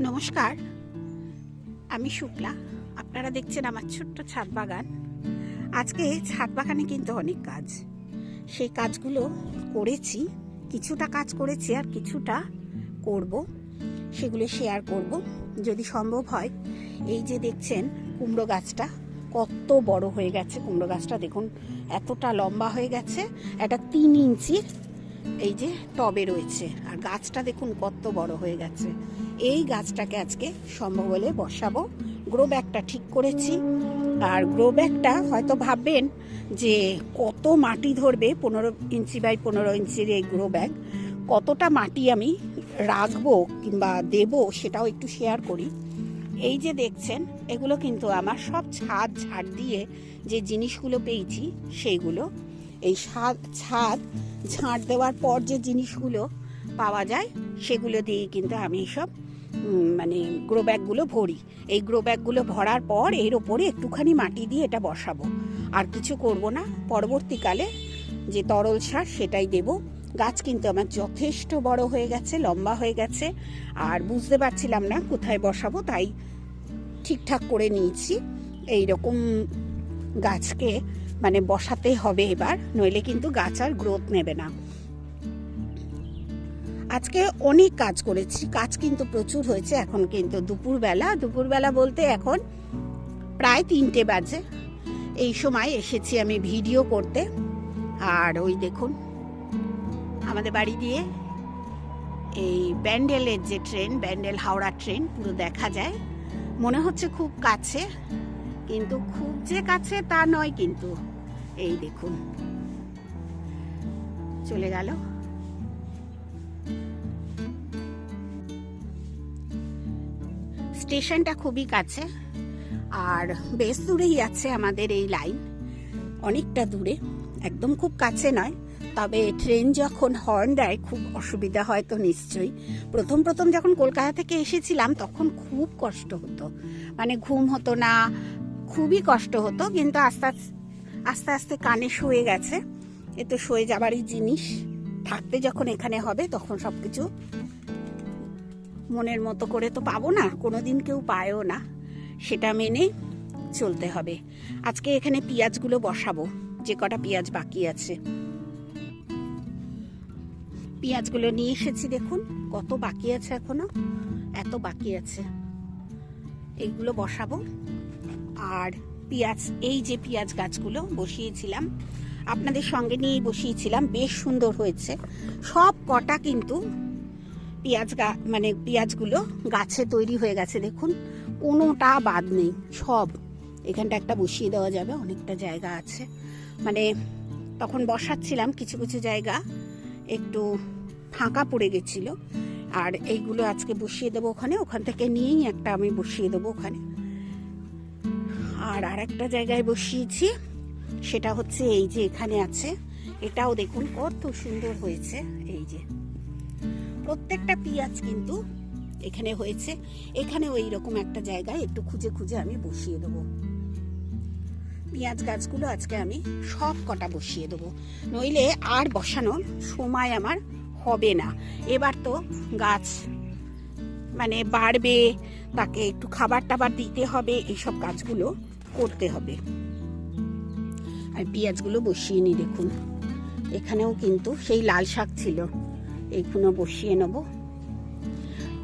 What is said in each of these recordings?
নমস্কার, আমি শুক্লা। আপনারা দেখছেন আমার ছোট্ট ছাদ বাগান। আজকে ছাদ বাগানে কিন্তু অনেক কাজ। সেই কাজগুলো করেছি, কিছুটা কাজ করেছি আর কিছুটা করব, সেগুলো শেয়ার করব। যদি সম্ভব হয়, এই যে দেখছেন কুমড়ো গাছটা, কত বড় হয়ে গেছে কুমড়ো গাছটা। দেখুন, এতটা লম্বা হয়ে গেছে একটা তিন ইঞ্চির এই যে টবে রয়েছে, আর গাছটা দেখুন কত বড় হয়ে গেছে। এই গাছটাকে আজকে সম্ভব হলে বসাবো। গ্রো ব্যাগটা ঠিক করেছি, আর গ্রো ব্যাগটা হয়তো ভাববেন যে কত মাটি ধরবে পনেরো ইঞ্চি বাই পনেরো ইঞ্চির এই গ্রো ব্যাগ। কতটা মাটি আমি রাখব কিংবা দেবো সেটাও একটু শেয়ার করি। এই যে দেখছেন, এগুলো কিন্তু আমার সব ছাদ ঝাড় দিয়ে যে জিনিসগুলো পেয়েছি, সেইগুলো এই ছাদ ছাদ ঝাঁট দেওয়ার পর যে জিনিসগুলো পাওয়া যায়, সেগুলো দিয়ে কিন্তু আমি সব মানে গ্রো ব্যাগগুলো ভরি। এই গ্রো ব্যাগগুলো ভরার পর এর ওপরে একটুখানি মাটি দিয়ে এটা বসাবো। আর কিছু করব না, পরবর্তীকালে যে তরল সার সেটাই দেব। গাছ কিন্তু আমার যথেষ্ট বড় হয়ে গেছে, লম্বা হয়ে গেছে, আর বুঝতে পারছিলাম না কোথায় বসাবো, তাই ঠিকঠাক করে নিয়েছি। এই রকম গাছকে মানে বসাতে হবে এবার, নইলে কিন্তু গাছ আর গ্রোথ নেবে না। আজকে অনেক কাজ করেছি, কাজ কিন্তু প্রচুর হয়েছে, এখন কিন্তু দুপুরবেলা। দুপুরবেলা বলতে এখন প্রায় তিনটে বাজে। এই সময় এসেছি আমি ভিডিও করতে। আর ওই দেখুন, আমাদের বাড়ি দিয়ে এই ব্যান্ডেলের যে ট্রেন, ব্যান্ডেল হাওড়া ট্রেন, পুরো দেখা যায়। মনে হচ্ছে খুব কাছে, কিন্তু খুব যে কাছে তা নয় কিন্তু। এই দেখুন। চলে গেল। স্টেশনটা খুবই কাছে, আর বেশ দূরেই আছে আমাদের এই লাইন। অনেকটা দূরে, একদম খুব কাছে নয়, তবে ট্রেন যখন হর্ন দেয়, খুব অসুবিধা হয় তো নিশ্চয়ই। প্রথম প্রথম যখন কলকাতা থেকে এসেছিলাম, তখন খুব কষ্ট হতো। মানে ঘুম হতো না, খুবই কষ্ট হতো, কিন্তু আস্তে আস্তে আস্তে আস্তে কানে শুয়ে গেছে। এ তো শুয়ে যাবারই জিনিস। থাকতে যখন এখানে হবে, তখন সব কিছু মনের মতো করে তো পাবো না কোনো দিন কেউ পায়ও না। সেটা মেনে চলতে হবে। আজকে এখানে পেঁয়াজগুলো বসাবো, যে কটা পেঁয়াজ বাকি আছে। পেঁয়াজগুলো নিয়ে এসেছি দেখুন, কত বাকি আছে এখনও? এত বাকি আছে। এইগুলো বসাবো। আর পেঁয়াজ, এই যে পেঁয়াজ গাছগুলো বসিয়েছিলাম, আপনাদের সঙ্গে নিয়েই বসিয়েছিলাম, বেশ সুন্দর হয়েছে। সব কটা কিন্তু পেঁয়াজ গা মানে পেঁয়াজগুলো গাছে তৈরি হয়ে গেছে, দেখুন। কোনোটা বাদ নেই, সব। এখানটা একটা বসিয়ে দেওয়া যাবে, অনেকটা জায়গা আছে। মানে তখন বসাচ্ছিলাম কিছু কিছু জায়গা, একটু ফাঁকা পড়ে গেছিল। আর এইগুলো আজকে বসিয়ে দেবো ওখানে, ওখান থেকে নিয়েই একটা আমি বসিয়ে দেবো ওখানে। আর আর একটা জায়গায় বসিয়েছি, সেটা হচ্ছে এই যে এখানে আছে। এটাও দেখুন কত সুন্দর হয়েছে, এই যে। প্রত্যেকটা পেঁয়াজ কিন্তু এখানে হয়েছে। এখানে ওই রকম একটা জায়গায় একটু খুঁজে খুঁজে আমি বসিয়ে দেবো। পেঁয়াজ গাছগুলো আজকে আমি সব কটা বসিয়ে দেবো। নইলে আর বসানোর সময় আমার হবে না। এবার তো গাছ মানে বাড়বে, তাকে একটু খাবার টাবার দিতে হবে, এইসব কাজগুলো করতে হবে। আর পেঁয়াজগুলো বসিয়ে নি দেখুন। এখানেও কিন্তু সেই লাল শাক ছিল। এইগুলো বসিয়ে নেব।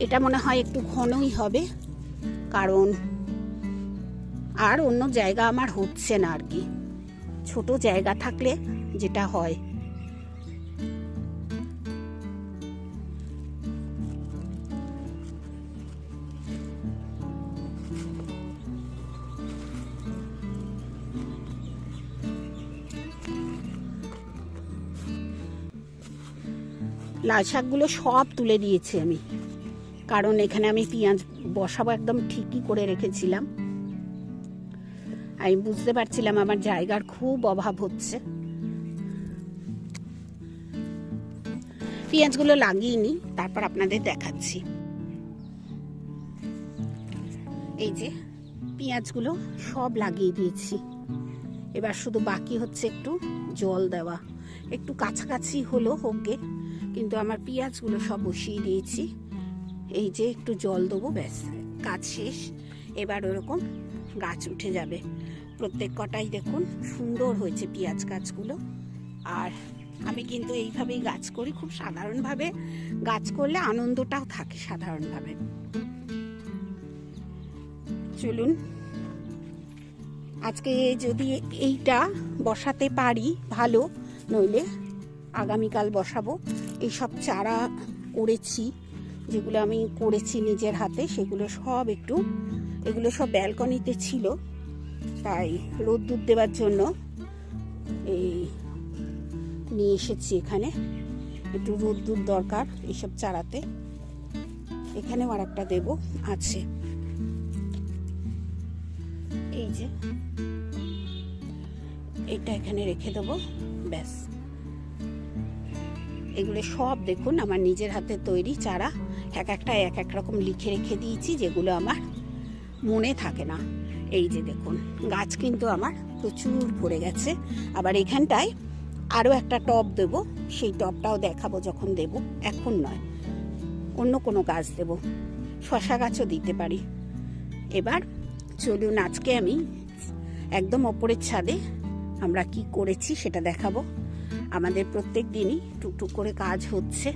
এটা মনে হয় একটু ঘনই হবে, কারণ আর অন্য জায়গা আমার হচ্ছে না আর কি। ছোট জায়গা থাকলে যেটা হয় লাল শাকগুলো সব তুলে দিয়েছি আমি। কারণ এখানে আমি পেঁয়াজ বসাবো একদম ঠিকই করে রেখেছিলাম। আমি বুঝতে পারছিলাম আমার জায়গার খুব অভাব হচ্ছে। পেঁয়াজগুলো লাগিয়ে নি তারপর আপনাদের দেখাচ্ছি। এই যে পেঁয়াজগুলো সব লাগিয়ে দিয়েছি। এবার শুধু বাকি হচ্ছে একটু জল দেওয়া। একটু কাছাকাছি হলো হোক কিন্তু আমার পেঁয়াজগুলো সব বসিয়ে দিয়েছি। এই যে একটু জল দেবো, ব্যাস, কাজ শেষ। এবার ওরকম গাছ উঠে যাবে। প্রত্যেক কটাই দেখুন সুন্দর হয়েছে পেঁয়াজ গাছগুলো। আর আমি কিন্তু এইভাবেই গাছ করি, খুব সাধারণভাবে গাছ করলে আনন্দটাও থাকে সাধারণভাবে। চলুন, আজকে যদি এইটা বসাতে পারি ভালো নইলে আগামীকাল বসাবো। এইসব চারা করেছি, যেগুলো আমি করেছি নিজের হাতে, সেগুলো সব একটু, এগুলো সব ব্যালকনিতে ছিল। তাই রোদ্দুর দেওয়ার জন্য এই নিয়ে এসেছি এখানে। একটু রোদ্দুর দরকার এইসব চারাতে। এখানেও আর একটা দেবো, আছে। এই যে এটা এখানে রেখে দেবো। ব্যাস। এগুলো সব দেখুন, আমার নিজের হাতে তৈরি চারা। এক একটা এক এক রকম লিখে রেখে দিয়েছি, যেগুলো আমার মনে থাকে না। এই যে দেখুন, গাছ কিন্তু আমার প্রচুর ভরে গেছে। আবার এখানটায় আরও একটা টব দেব, সেই টবটাও দেখাবো যখন দেব। এখন নয়, অন্য কোনো গাছ দেব। শশা গাছও দিতে পারি। এবার চলুন, আজকে আমি একদম ওপরের ছাদে আমরা কি করেছি সেটা দেখাবো। আমাদের প্রত্যেক দিনই টুকটুক করে কাজ হচ্ছে,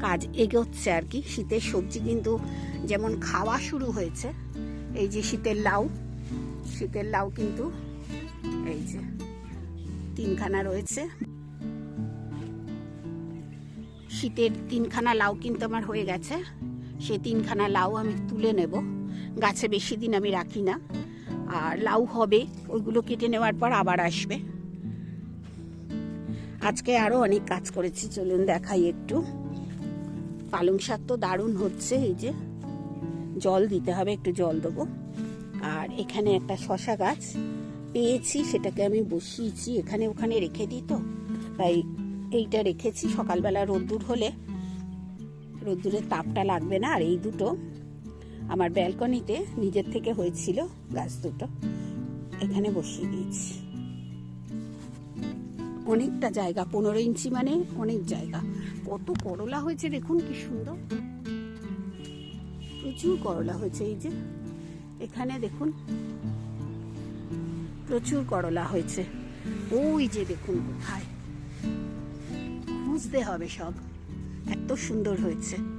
কাজ এগোচ্ছে আর কি। শীতের সবজি কিন্তু যেমন খাওয়া শুরু হয়েছে, এই যে শীতের লাউ শীতের লাউ কিন্তু এই যে তিনখানা রয়েছে। শীতের তিনখানা লাউ কিন্তু আমার হয়ে গেছে, সে তিনখানা লাউ আমি তুলে নেব। গাছে বেশি দিন আমি রাখি না। আর লাউ হবে ওইগুলো কেটে নেওয়ার পর আবার আসবে। আজকে আরও অনেক কাজ করেছি, চলুন দেখাই একটু। পালং শাক তো দারুণ হচ্ছে, এই যে জল দিতে হবে, একটু জল দেবো। আর এখানে একটা শশা গাছ পেয়েছি, সেটাকে আমি বসিয়েছি, এখানে ওখানে রেখে দিই তো। তাই এইটা রেখেছি, সকালবেলা রোদ্দুর হলে। রোদ্দুরের তাপটা লাগবে না, আর এই দুটো আমার ব্যালকনিতে নিজের থেকে হয়েছিল গাছ দুটো। এখানে বসিয়ে দিয়েছি। অনেকটা জায়গা, পনেরো ইঞ্চি মানে অনেক জায়গা। কত করলা হয়েছে দেখুন কি সুন্দর। প্রচুর করলা হয়েছে এই যে। এখানে দেখুন, প্রচুর করলা হয়েছে। ওই যে দেখুন কোথায়। খুঁজতে হবে সব। এত সুন্দর হয়েছে।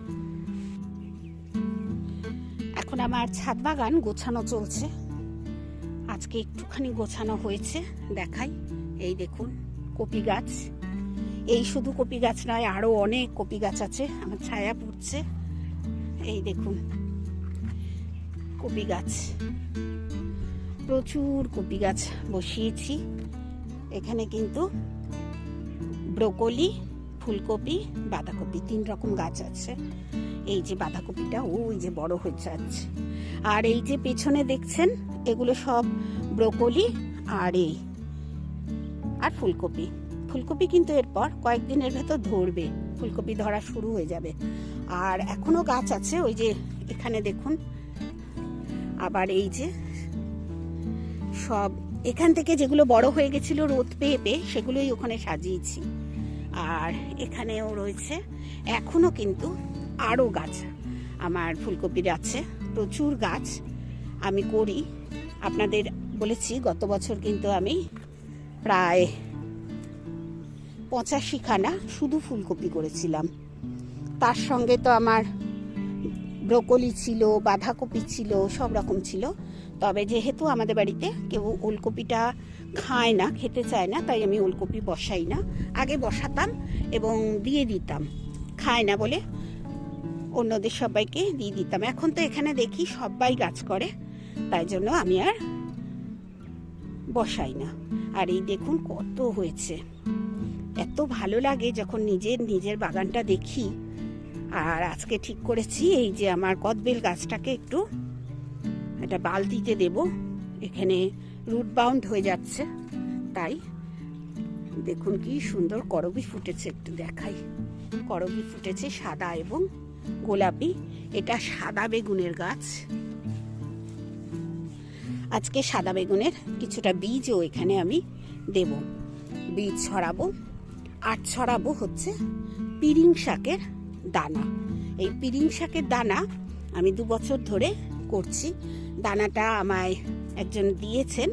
আমার ছাদ বাগান গোছানো চলছে। আজকে একটুখানি গোছানো হয়েছে, দেখাই। এই দেখুন, কপি গাছ। এই শুধু কপি গাছ নয়, আরও অনেক কপি গাছ আছে, আমার ছায়া পড়ছে। এই দেখুন, কপি গাছ। প্রচুর কপি গাছ বসিয়েছি। এখানে কিন্তু ব্রোকলি ফুলকপি, বাঁধাকপি, তিন রকম গাছ আছে। এই যে বাঁধাকপিটা, ওই যে বড় হয়ে যাচ্ছে। আর এই যে পেছনে দেখছেন, এগুলো সব ব্রোকলি আর এই, আর ফুলকপি। ফুলকপি কিন্তু এরপর কয়েকদিনের ভেতর ধরবে। ফুলকপি ধরা শুরু হয়ে যাবে। আর এখনও গাছ আছে, ওই যে এখানে দেখুন। আবার এই যে সব, এখান থেকে যেগুলো বড় হয়ে গেছিল রোদ পেয়ে পেয়ে সেগুলোই ওখানে সাজিয়েছি। আর এখানেও রয়েছে এখনও কিন্তু আরও গাছ আমার ফুলকপির আছে, প্রচুর গাছ আমি করি। আপনাদের বলেছি, গত বছর কিন্তু আমি প্রায় পঁচাশিখানা শুধু ফুলকপি করেছিলাম। তার সঙ্গে তো আমার ব্রোকলি ছিল, বাঁধাকপি ছিল, সব রকম ছিল। তবে যেহেতু আমাদের বাড়িতে কেউ ওলকপিটা খায় না, খেতে চায় না, তাই আমি ওলকপি বসাই না। আগে বসাতাম এবং দিয়ে দিতাম। খায় না বলে অন্যদের সবাইকে দিয়ে দিতাম। এখন তো এখানে দেখি সবাই গাছ করে, তাই জন্য আমি আর বসাই না। আর এই দেখুন কত হয়েছে। এত ভালো লাগে যখন নিজের নিজের বাগানটা দেখি। আর আজকে ঠিক করেছি এই যে আমার কদবেল গাছটাকে একটু এটা বালতিতে দেব। এখানে রুট বাউন্ড হয়ে যাচ্ছে। তাই দেখুন কি সুন্দর করবি ফুটেছে, একটু দেখাই। করবি ফুটেছে সাদা এবং গোলাপি। এটা সাদা বেগুনের গাছ। আজকে সাদা বেগুনের কিছুটা বীজও এখানে আমি দেব। বীজ ছড়াবো। আর ছড়াবো হচ্ছে পিরিং শাকের দানা। এই পিরিং শাকের দানা আমি দু বছর ধরে করছি। দানাটা আমায় একজন দিয়েছেন।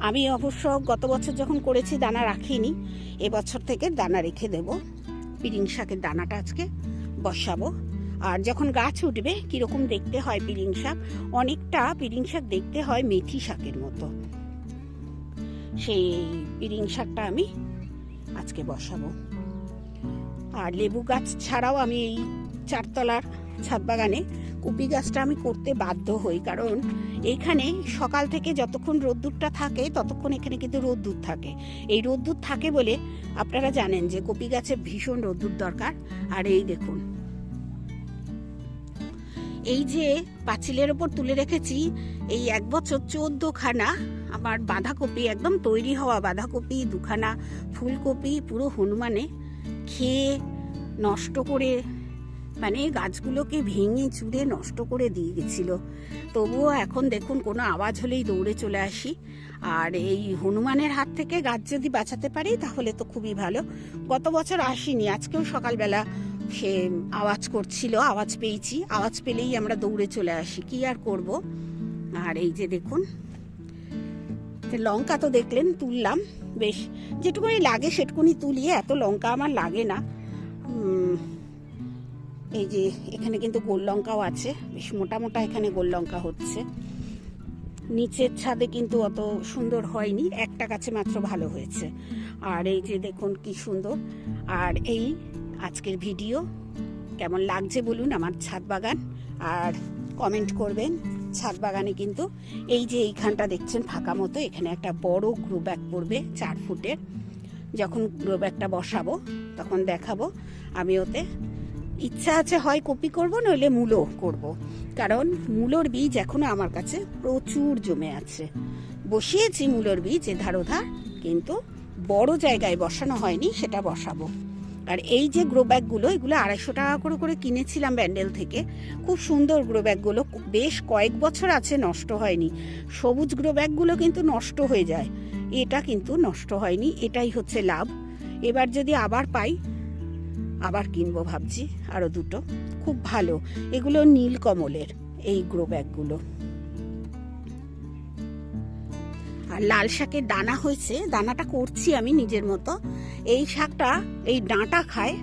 আমি অবশ্য গত বছর যখন করেছি দানা রাখিনি এবছর থেকে দানা রেখে দেব। পিরিং শাকের দানাটা আজকে বসাবো। আর যখন গাছ উঠবে, কীরকম দেখতে হয় পিরিং শাক? অনেকটা পিরিং শাক দেখতে হয় মেথি শাকের মতো। সেই পিরিং শাকটা আমি আজকে বসাবো। আর লেবু গাছ ছাড়াও আমি এই চারতলার ছাদ বাগানে কপি গাছটা আমি করতে বাধ্য হই। কারণ এইখানে সকাল থেকে যতক্ষণ রোদ্দুরটা থাকে, ততক্ষণ এখানে কিন্তু রোদ্দুর থাকে। এই রোদ্দুর থাকে বলে আপনারা জানেন যে কপি গাছে ভীষণ রোদ্দুর দরকার। আর এই দেখুন। এই যে পাঁচিলের ওপর তুলে রেখেছি, এই এক বছর চোদ্দখানা আমার বাঁধাকপি একদম তৈরি হওয়া বাঁধাকপি, দুখানা ফুলকপি, পুরো হনুমানে খেয়ে নষ্ট করে মানে গাছগুলোকে ভেঙে চুড়ে নষ্ট করে দিয়ে গেছিল। তবুও এখন দেখুন কোনো আওয়াজ হলেই দৌড়ে চলে আসি। আর এই হনুমানের হাত থেকে গাছ যদি বাঁচাতে পারি তাহলে তো খুবই ভালো। গত বছর আসিনি, আজকেও সকালবেলা সে আওয়াজ করছিল, আওয়াজ পেয়েছি। আওয়াজ পেলেই আমরা দৌড়ে চলে আসি, কি আর করব? আর এই যে দেখুন, লঙ্কা তো দেখলেন, তুললাম। বেশ, যেটুকুনি লাগে সেটুকুনি তুলিয়ে, এত লঙ্কা আমার লাগে না। এই যে এখানে কিন্তু গোল লঙ্কাও আছে, বেশ মোটা মোটা এখানে গোল লঙ্কা হচ্ছে। নিচের ছাদে কিন্তু অত সুন্দর হয়নি, একটা গাছে মাত্র ভালো হয়েছে। আর এই যে দেখুন কি সুন্দর। আর এই আজকের ভিডিও, কেমন লাগছে বলুন আমার ছাদ বাগান, আর কমেন্ট করবেন। ছাদ বাগানে কিন্তু এই যে এইখানটা দেখছেন ফাঁকা মতো, এখানে একটা বড় গ্রো ব্যাগ পড়বে চার ফুটের। যখন গ্রো ব্যাগটা বসাবো, তখন দেখাবো আমি ওতে। ইচ্ছা আছে হয় কপি করব, নইলে মূলো করব। কারণ মূলোর বীজ এখনও আমার কাছে প্রচুর জমে আছে। বসিয়েছি মূলোর বীজ এধার ওধার কিন্তু বড় জায়গায় বসানো হয়নি, সেটা বসাবো। আর এই যে গ্রো ব্যাগগুলো এগুলো আড়াইশো টাকা করে করে কিনেছিলাম ব্যান্ডেল থেকে। খুব সুন্দর গ্রো ব্যাগগুলো বেশ কয়েক বছর আছে নষ্ট হয়নি। সবুজ গ্রো ব্যাগগুলো কিন্তু নষ্ট হয়ে যায়। এটা কিন্তু নষ্ট হয়নি। এটাই হচ্ছে লাভ। এবার যদি আবার পাই, আবার কিনবো ভাবছি। আরও দুটো। খুব ভালো। এগুলো নীল কমলের এই গ্রো ব্যাগগুলো আর লাল শাকের দানা হয়েছে, দানাটা করছি আমি নিজের মতো। এই শাকটা, এই ডাঁটা খায়।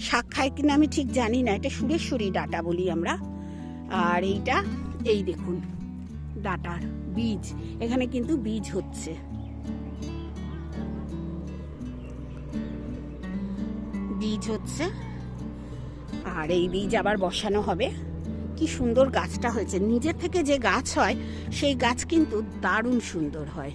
শাক খায় কিনা আমি ঠিক জানি না, এটা সুরেশ্বরী ডাঁটা বলি আমরা। আর এইটা, এই দেখুন, ডাঁটার বীজ। এখানে কিন্তু বীজ হচ্ছে। বীজ হচ্ছে। আর এই বীজ আবার বসানো হবে। কি সুন্দর গাছটা হয়েছে। নিজের থেকে যে গাছ হয়, সেই গাছ কিন্তু দারুণ সুন্দর হয়।